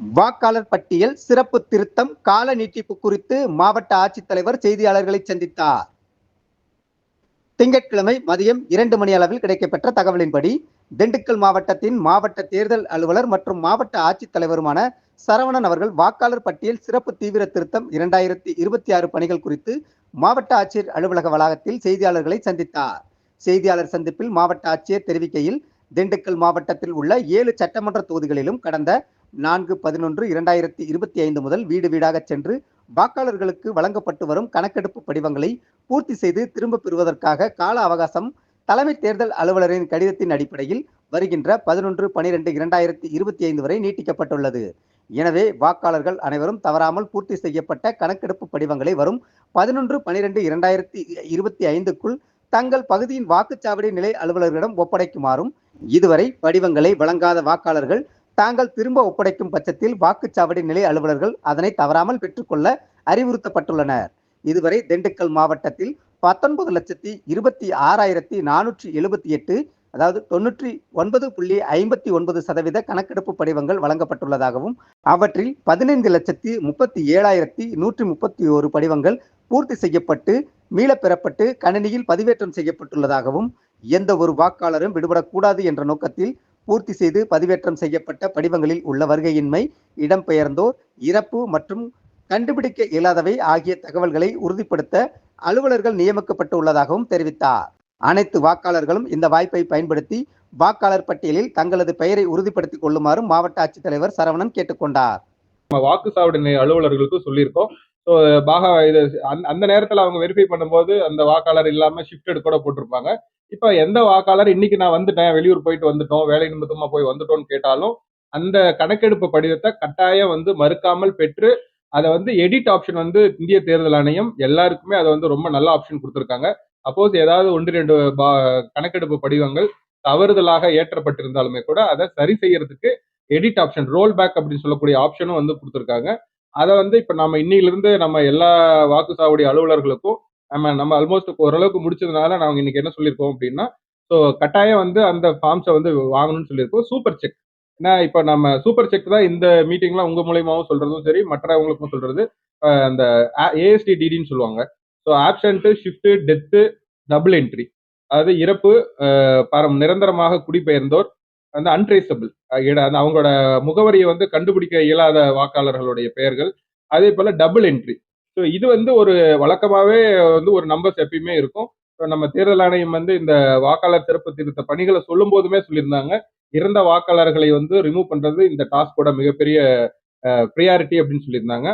வாக்காளர் பட்டியல் சிறப்பு திருத்தம் கால நீட்டிப்பு குறித்து மாவட்ட ஆட்சித்தலைவர் செய்தியாளர்களை சந்தித்தார். திங்கட்கிழமை மதியம் இரண்டு மணி அளவில் கிடைக்கப்பெற்ற தகவலின்படி திண்டுக்கல் மாவட்டத்தின் மாவட்ட தேர்தல் அலுவலர் மற்றும் மாவட்ட ஆட்சித்தலைவருமான சரவணன் அவர்கள் வாக்காளர் பட்டியல் சிறப்பு தீவிர திருத்தம் இரண்டாயிரத்தி இருபத்தி ஆறு பணிகள் குறித்து மாவட்ட ஆட்சியர் அலுவலக வளாகத்தில் செய்தியாளர்களை சந்தித்தார். செய்தியாளர் சந்திப்பில் மாவட்ட ஆட்சியர் தெரிவிக்கையில் திண்டுக்கல் மாவட்டத்தில் உள்ள ஏழு சட்டமன்ற தொகுதிகளிலும் கடந்த நான்கு பதினொன்று இரண்டாயிரத்தி இருபத்தி ஐந்து முதல் வீடு வீடாக சென்று வாக்காளர்களுக்கு வழங்கப்பட்டு வரும் கணக்கெடுப்பு படிவங்களை பூர்த்தி செய்து திரும்ப பெறுவதற்காக கால அவகாசம் தலைமை தேர்தல் அலுவலரின் கடிதத்தின் அடிப்படையில் வருகின்ற பதினொன்று பனிரெண்டு இரண்டாயிரத்தி இருபத்தி ஐந்து வரை நீட்டிக்கப்பட்டுள்ளது. எனவே வாக்காளர்கள் அனைவரும் தவறாமல் பூர்த்தி செய்யப்பட்ட கணக்கெடுப்பு படிவங்களை வரும் பதினொன்று பனிரெண்டு இரண்டாயிரத்தி இருபத்தி ஐந்துக்குள் தங்கள் பகுதியின் வாக்குச்சாவடி நிலை அலுவலர்களிடம் ஒப்படைக்குமாறும் இதுவரை படிவங்களை வழங்காத வாக்காளர்கள் தாங்கள் திரும்ப ஒப்படைக்கும் பட்சத்தில் வாக்குச்சாவடி நிலை அலுவலர்கள் அதனை தவறாமல் பெற்றுக்கொள்ள அறிவுறுத்தப்பட்டுள்ளனர். இதுவரை திண்டுக்கல் மாவட்டத்தில் பத்தொன்பது லட்சத்தி இருபத்தி ஆறாயிரத்தி நானூற்றி எழுபத்தி எட்டு அதாவது தொன்னூற்றி ஒன்பது புள்ளி ஐம்பத்தி ஒன்பது சதவீத கணக்கெடுப்பு படிவங்கள் வழங்கப்பட்டுள்ளதாகவும் அவற்றில் பதினைந்து லட்சத்தி முப்பத்தி ஏழாயிரத்தி நூற்றி முப்பத்தி ஓரு படிவங்கள் பூர்த்தி செய்யப்பட்டு மீளப் பெறப்பட்டு கணினியில் பதிவேற்றம் செய்யப்பட்டுள்ளதாகவும் எந்த ஒரு வாக்காளரும் விடுபடக்கூடாது என்ற நோக்கத்தில் பூர்த்தி செய்து பதிவேற்றம் செய்யப்பட்ட படிவங்களில் உள்ள வருகையின்மை இடம்பெயர்ந்தோர் இறப்பு மற்றும் கண்டுபிடிக்க இயலாதவை ஆகிய தகவல்களை உறுதிப்படுத்த அலுவலர்கள் நியமிக்கப்பட்டு உள்ளதாகவும் தெரிவித்தார். அனைத்து வாக்காளர்களும் இந்த வாய்ப்பை பயன்படுத்தி வாக்காளர் பட்டியலில் தங்களது பெயரை உறுதிப்படுத்திக் கொள்ளுமாறும் மாவட்ட ஆட்சித்தலைவர் சரவணன் கேட்டுக்கொண்டார் வாக்குச்சாவடி அலுவலர்களுக்கு சொல்லியிருக்கோம். ஸோ பாகா இது அந்த- அந்த நேரத்தில் அவங்க வெரிஃபை பண்ணும்போது அந்த வாக்காளர் இல்லாமல் ஷிஃப்டட் கூட போட்டிருப்பாங்க. இப்போ எந்த வாக்காளர் இன்னைக்கு நான் வந்துட்டேன் வெளியூர் போயிட்டு வந்துட்டோம் வேலை நிமித்தமாக போய் வந்துட்டோம்னு கேட்டாலும் அந்த கணக்கெடுப்பு படிவத்தை கட்டாயம் வந்து மறுக்காமல் பெற்று அதை வந்து எடிட் ஆப்ஷன் வந்து இந்திய தேர்தல் ஆணையம் எல்லாருக்குமே அதை வந்து ரொம்ப நல்ல ஆப்ஷன் கொடுத்துருக்காங்க. அப்போஸ் ஏதாவது ஒன்று ரெண்டு பா- கணக்கெடுப்பு படிவங்கள் தவறுதலாக ஏற்றப்பட்டிருந்தாலுமே கூட அதை சரி செய்யறதுக்கு எடிட் ஆப்ஷன் ரோல் பேக் அப்படின்னு சொல்லக்கூடிய ஆப்ஷனும் வந்து கொடுத்துருக்காங்க. அதை வந்து இப்போ நம்ம இன்னையிலிருந்து நம்ம எல்லா வாக்கு சாவடி அலுவலர்களுக்கும் நம்ம நம்ம ஆல்மோஸ்ட் ஓரளவுக்கு முடிச்சதுனால நாங்கள் இன்னைக்கு என்ன சொல்லியிருக்கோம் அப்படின்னா ஸோ கட்டாயம் வந்து அந்த ஃபார்ம்ஸை வந்து வாங்கணும்னு சொல்லியிருக்கோம். சூப்பர் செக் ஏன்னா இப்போ நம்ம சூப்பர் செக் தான் இந்த மீட்டிங்லாம் உங்க மூலியமாகவும் சொல்றதும் சரி மற்றவங்களுக்கும் சொல்றது. அந்த ஏஎஸ்டி டிடின்னு சொல்லுவாங்க. So absent shift death double entry அதாவது இறப்பு பரம் நிரந்தரமாக குடிபெயர்ந்தோர் அந்த அன்ட்ரேசபிள் அந்த அவங்களோட முகவரியை வந்து கண்டுபிடிக்க இயலாத வாக்காளர்களுடைய பெயர்கள். அதே போல டபுள் என்ட்ரி ஸோ இது வந்து ஒரு வழக்கமாகவே வந்து ஒரு நம்பர்ஸ் எப்பயுமே இருக்கும். ஸோ நம்ம தேர்தல் ஆணையம் வந்து இந்த வாக்காளர் சிறப்பு திருத்த பணிகளை சொல்லும் போதுமே சொல்லியிருந்தாங்க. இறந்த வாக்காளர்களை வந்து ரிமூவ் பண்றது இந்த டாஸ்கோட மிகப்பெரிய ப்ரியாரிட்டி அப்படின்னு சொல்லியிருந்தாங்க.